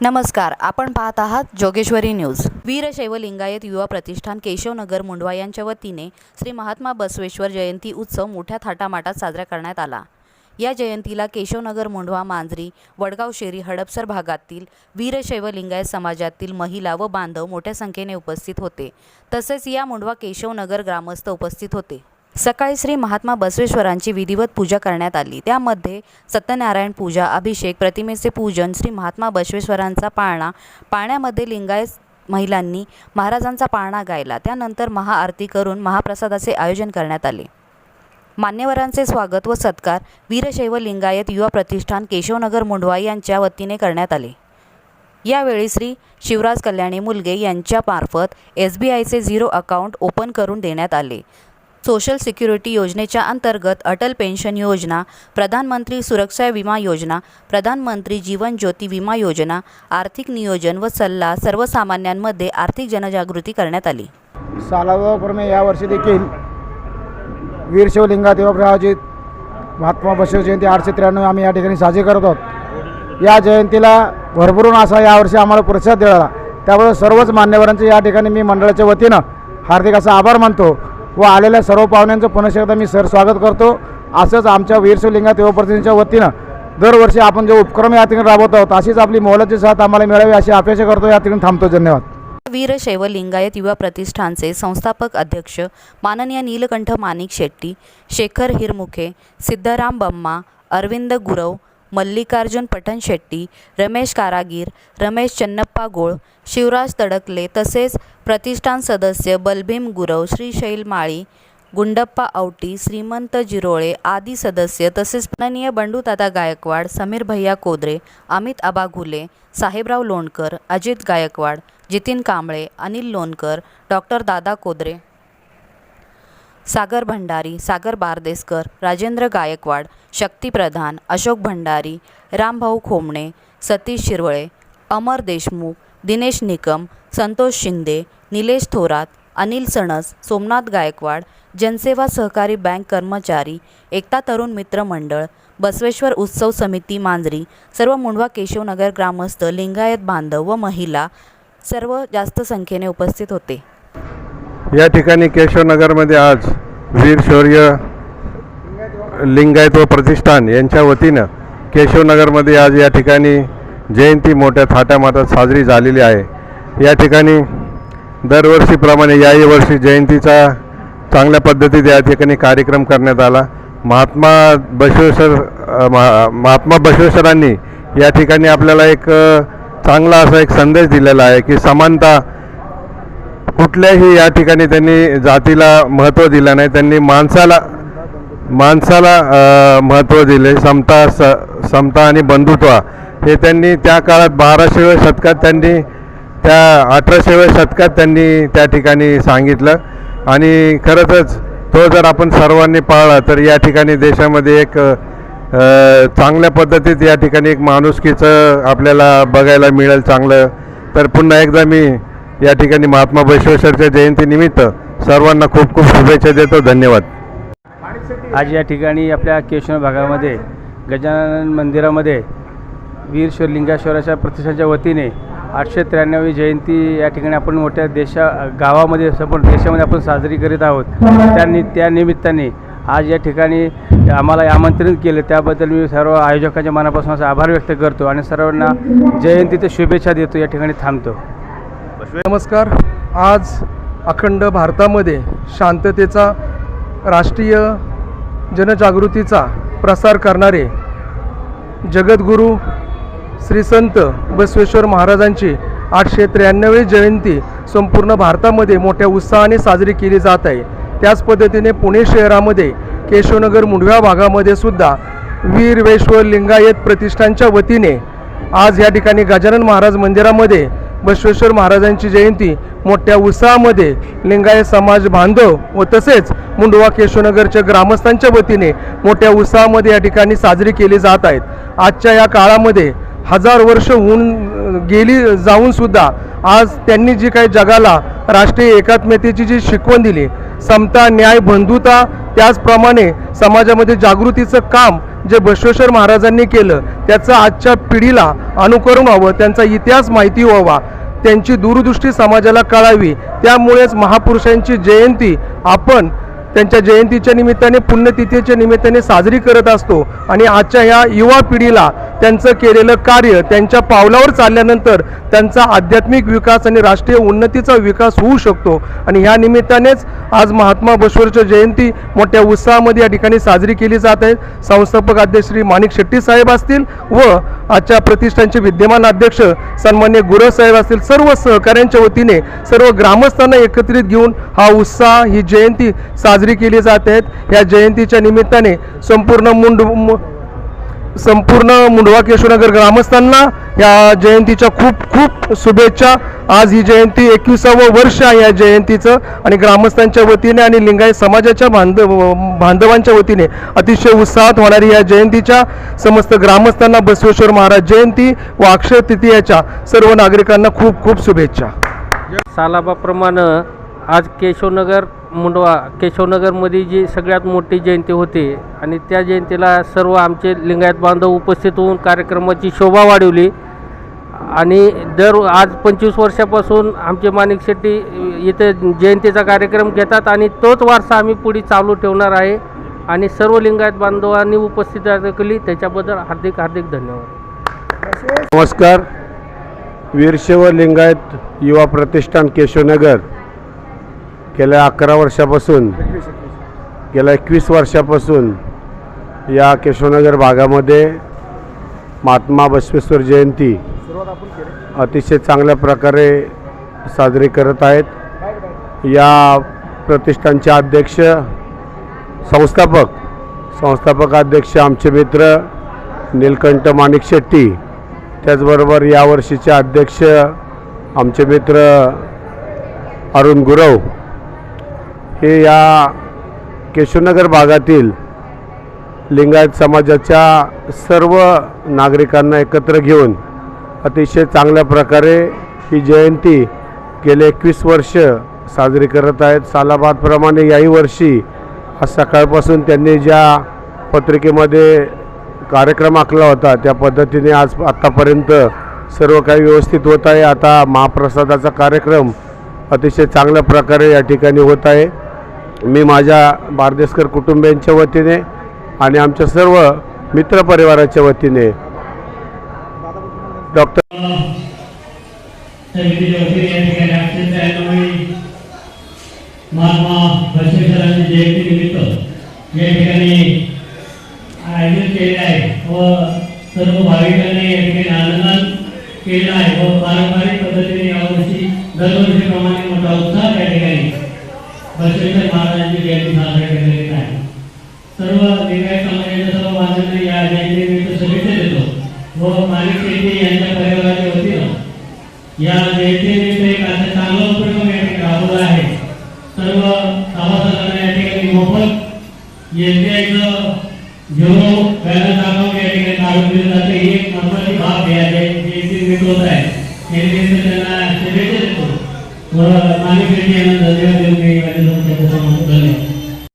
नमस्कार आपण पाहत आहात जोगेश्वरी न्यूज. वीरशैव लिंगायत युवा प्रतिष्ठान केशवनगर मुंडवा यांच्या वतीने श्री महात्मा बसवेश्वर जयंती उत्सव मोठ्या थाटामाटात साजरा करण्यात आला. या जयंतीला केशवनगर मुंढवा मांजरी वडगाव शेरी हडपसर भागातील वीरशैव लिंगायत समाजातील महिला व बांधव मोठ्या संख्येने उपस्थित होते. तसेच या मुंढवा केशवनगर ग्रामस्थ उपस्थित होते. सकाळी श्री महात्मा बसवेश्वरांची विधिवत पूजा करण्यात आली. त्यामध्ये सत्यनारायण पूजा अभिषेक प्रतिमेचे पूजन श्री महात्मा बसवेश्वरांचा पाळणा पाळण्यामध्ये लिंगायत महिलांनी महाराजांचा पाळणा गायला. त्यानंतर महाआरती करून महाप्रसादाचे आयोजन करण्यात आले. मान्यवरांचे स्वागत व सत्कार वीरशैव लिंगायत युवा प्रतिष्ठान केशवनगर मुंढवा यांच्या वतीने करण्यात आले. यावेळी श्री शिवराज कल्याणी मुलगे यांच्यामार्फत एस बी आयचे झिरो अकाउंट ओपन करून देण्यात आले. सोशल सिक्युरिटी योजनेच्या अंतर्गत अटल पेन्शन योजना प्रधानमंत्री सुरक्षा विमा योजना प्रधानमंत्री जीवन ज्योती विमा योजना आर्थिक नियोजन व सल्ला सर्वसामान्यांमध्ये आर्थिक जनजागृती करण्यात आली. सालाप्रमाणे यावर्षी देखील वीर शिवलिंगा महात्मा बसव जयंती आठशे त्र्याण्णव आम्ही या ठिकाणी साजरी करत आहोत. या जयंतीला भरभरून असा यावर्षी आम्हाला प्रतिसाद दिला त्यामुळे सर्वच मान्यवरांचे या ठिकाणी मी मंडळाच्या वतीनं हार्दिक असा आभार मानतो. व आलेल्या सर्व पाहुण्यांचं पुनश्च एकदा मी सर स्वागत करतो. असंच आमच्या वीरशिवलिंगात शिवलिंगा देवप्रतिनिधीच्या वतीनं दरवर्षी आपण जे उपक्रम या ठिकाणी राबवत आहोत अशीच आपली मोलाची साथ आम्हाला मिळावी अशी अपेक्षा करतो. या ठिकाणी थांबतो. धन्यवाद. वीरशैव लिंगायत युवा प्रतिष्ठानचे संस्थापक अध्यक्ष माननीय नीलकंठ माणिक शेट्टी शेखर हिरमुखे सिद्धराम बम्मा अरविंद गुरव मल्लिकार्जुन पठणशेट्टी रमेश कारागीर रमेश चन्नप्पा गोळ शिवराज तडकले तसेच प्रतिष्ठान सदस्य बलभीम गुरव श्रीशैल माळी गुंडप्पा आवटी श्रीमंत जिरोळे आदी सदस्य तसेच माननीय बंडूदादा गायकवाड समीर भैया कोदरे अमित आबा घुले साहेबराव लोणकर अजित गायकवाड जितीन कांबळे अनिल लोणकर डॉक्टर दादा कोदरे. सागर भंडारी सागर बारदेसकर राजेंद्र गायकवाड शक्ती प्रधान अशोक भंडारी रामभाऊ खोमणे सतीश शिरवळे अमर देशमुख दिनेश निकम संतोष शिंदे निलेश थोरात अनिल सणस सोमनाथ गायकवाड जनसेवा सहकारी बँक कर्मचारी एकता तरुण मित्र मंडळ बसवेश्वर उत्सव समिती मांजरी सर्व मुंडवा केशवनगर ग्रामस्थ लिंगायत बांधव व महिला सर्व जास्त संख्येने उपस्थित होते. या ठिकाणी केशवनगरमध्ये आज वीर शौर्य लिंगायत व प्रतिष्ठान यांच्या वतीनं केशवनगरमध्ये आज या ठिकाणी जयंती मोठ्या थाट्यामाटात साजरी झालेली आहे. या ठिकाणी दरवर्षीप्रमाणे याही वर्षी जयंतीचा चांगल्या पद्धतीत या ठिकाणी कार्यक्रम करण्यात आला. महात्मा बसवेश्वर महा महात्मा बसवेश्वरांनी या ठिकाणी आपल्याला एक चांगला असा एक संदेश दिलेला आहे की समानता कुठल्याही या ठिकाणी त्यांनी जातीला महत्त्व दिलं नाही. त्यांनी माणसाला माणसाला महत्त्व दिले. समता स समता आणि बंधुत्व हे त्यांनी त्या काळात बाराशेव्या शतकात त्यांनी त्या अठराशेव्या शतकात त्यांनी त्या ठिकाणी सांगितलं. आणि खरंच तो जर आपण सर्वांनी पाळला तर या ठिकाणी देशामध्ये एक चांगल्या पद्धतीत या ठिकाणी एक माणुसकीचं आपल्याला बघायला मिळेल चांगलं. तर पुन्हा एकदा मी या ठिकाणी महात्मा बसवेश्वरच्या जयंतीनिमित्त सर्वांना खूप खूप शुभेच्छा देतो. धन्यवाद. आज या ठिकाणी आपल्या केशव भागामध्ये गजानन मंदिरामध्ये वीर लिंगाश्वराच्या प्रतिष्ठानच्या वतीने आठशे त्र्याण्णवी जयंती या ठिकाणी आपण मोठ्या देशा गावामध्ये संपूर्ण देशामध्ये आपण साजरी करीत आहोत. त्यांनी त्या निमित्ताने आज या ठिकाणी आम्हाला आमंत्रित केलं. त्याबद्दल मी सर्व आयोजकांच्या मनापासून आभार व्यक्त करतो आणि सर्वांना जयंतीच्या शुभेच्छा देतो. या ठिकाणी थांबतो. नमस्कार. आज अखंड भारतामध्ये शांततेचा राष्ट्रीय जनजागृतीचा प्रसार करणारे जगद्गुरू श्री संत बसवेश्वर महाराजांची आठशे त्र्याण्णवी जयंती संपूर्ण भारतामध्ये मोठ्या उत्साहाने साजरी केली जात आहे. त्याच पद्धतीने पुणे शहरामध्ये केशवनगर मुंडव्या भागामध्ये सुद्धा वीरवेश्वर लिंगायत प्रतिष्ठानच्या वतीने आज या ठिकाणी गजानन महाराज मंदिरामध्ये बसवेश्वर महाराजांची जयंती मोठ्या उत्साहामध्ये लिंगायत समाज बांधव व तसेच मुंडवा केशवनगरच्या ग्रामस्थांच्या वतीने मोठ्या उत्साहामध्ये या ठिकाणी साजरी केली जात आहेत. आजच्या या काळामध्ये हजार वर्ष होऊन गेली जाऊनसुद्धा आज त्यांनी जी काही जगाला राष्ट्रीय एकात्मतेची जी शिकवण दिली समता न्याय बंधुता त्याचप्रमाणे समाजामध्ये जागृतीचं काम जे बसवेश्वर महाराजांनी केलं त्याचं आजच्या पिढीला अनुकरण व्हावं त्यांचा इतिहास माहिती व्हावा त्यांची दूरदृष्टी समाजाला कळावी त्यामुळेच महापुरुषांची जयंती आपण त्यांच्या जयंतीच्या निमित्ताने पुण्यतिथीच्या निमित्ताने साजरी करत असतो. आणि आजच्या ह्या युवा पिढीला त्यांचं केलेलं कार्य त्यांच्या पावलावर चालल्यानंतर त्यांचा आध्यात्मिक विकास आणि राष्ट्रीय उन्नतीचा विकास होऊ शकतो. आणि ह्या निमित्तानेच आज महात्मा बसवेश्वर जयंती मोठ्या उत्साहामध्ये या ठिकाणी साजरी केली जात आहे. संस्थापक अध्यक्ष श्री माणिक शेट्टी साहेब असतील व आजच्या प्रतिष्ठानचे विद्यमान अध्यक्ष सन्मान्य गुरव साहेब असतील सर्व सहकाऱ्यांच्या वतीने सर्व ग्रामस्थांना एकत्रित घेऊन हा उत्साह ही जयंती साजरी केली जात आहेत या जयंतीच्या निमित्ताने संपूर्ण मुंड संपूर्ण मुंडवा केशवनगर ग्रामस्थांना या जयंतीच्या खूप खूप शुभेच्छा. आज ही जयंती एकविसावं वर्ष आहे या जयंतीचं आणि ग्रामस्थांच्या वतीने आणि लिंगायत समाजाच्या बांधव बांधवांच्या वतीने अतिशय उत्साहात होणारी या जयंतीच्या समस्त ग्रामस्थांना बसवेश्वर महाराज जयंती व अक्षय तृतीयाच्या सर्व नागरिकांना खूप खूप शुभेच्छा. सालाबाप्रमाणे आज केशवनगर मुंडवा केशवनगरमध्ये जी सगळ्यात मोठी जयंती होते आणि त्या जयंतीला सर्व आमचे लिंगायत बांधव उपस्थित होऊन कार्यक्रमाची शोभा वाढवली. आणि दर आज पंचवीस वर्षापासून आमचे माणिक शेट्टी इथे जयंतीचा कार्यक्रम घेतात आणि तोच वारसा आम्ही पुढे चालू ठेवणार आहे. आणि सर्व लिंगायत बांधवांनी उपस्थित केली. त्याच्याबद्दल हार्दिक हार्दिक धन्यवाद. नमस्कार. वीरशैव लिंगायत युवा प्रतिष्ठान केशवनगर. गेल्या अकरा वर्षापासून गेल्या एकवीस वर्षापासून या केशवनगर भागामध्ये महात्मा बसवेश्वर जयंती अतिशय चांगल्या प्रकारे साजरी करत आहेत. या प्रतिष्ठानचे अध्यक्ष संस्थापक संस्थापक अध्यक्ष आमचे मित्र नीलकंठ माणिक शेट्टी त्याचबरोबर यावर्षीचे अध्यक्ष आमचे मित्र अरुण गुरव हे या केशवनगर भागातील लिंगायत समाजाच्या सर्व नागरिकांना एकत्र घेऊन अतिशय चांगल्या प्रकारे ही जयंती गेले एकवीस वर्ष साजरी करत आहेत. सालाबादप्रमाणे याही वर्षी आज सकाळपासून त्यांनी ज्या पत्रिकेमध्ये कार्यक्रम आखला होता त्या पद्धतीने आज आत्तापर्यंत सर्व काही व्यवस्थित होत आहे. आता महाप्रसादाचा कार्यक्रम अतिशय चांगल्या प्रकारे या ठिकाणी होत आहे. मी माझ्या बारदेसकर कुटुंबियांच्या वतीने आणि आमच्या सर्व मित्रपरिवाराच्या वतीने डॉक्टर महात्मा बसवेश्वरांची या ठिकाणी आयोजन केले आहे व सर्व भाविकांनी या ठिकाणी आनंदात केला आहे व पारंपरिक पद्धतीने यावर्षी दरवर्षीप्रमाणे मोठा उत्साह या ठिकाणी बसवेश्वर महाराजांची जयंती साजरी केलेली आहे सर्व लिंगायत समाजाच्या सर्व बांधवांना या जयंतीनिमित्त शुभेच्छा देतो व माणिक शेट्टी यांच्या परिवाराच्या वतीनं या जयंतीनिमित्त एक असा चांगला उपक्रम या ठिकाणी राबवला आहे सर्व सभासदांना या ठिकाणी मोफत एसबीआयचं झिरो बॅलन्स अकाउंट या ठिकाणी काढून दिलं जाते ही एक महत्वाची बाब या जयंती निमित्त होत आहे त्यांना शुभेच्छा देतो व माणिक रेड्डी यांना धन्यवाद देऊन मी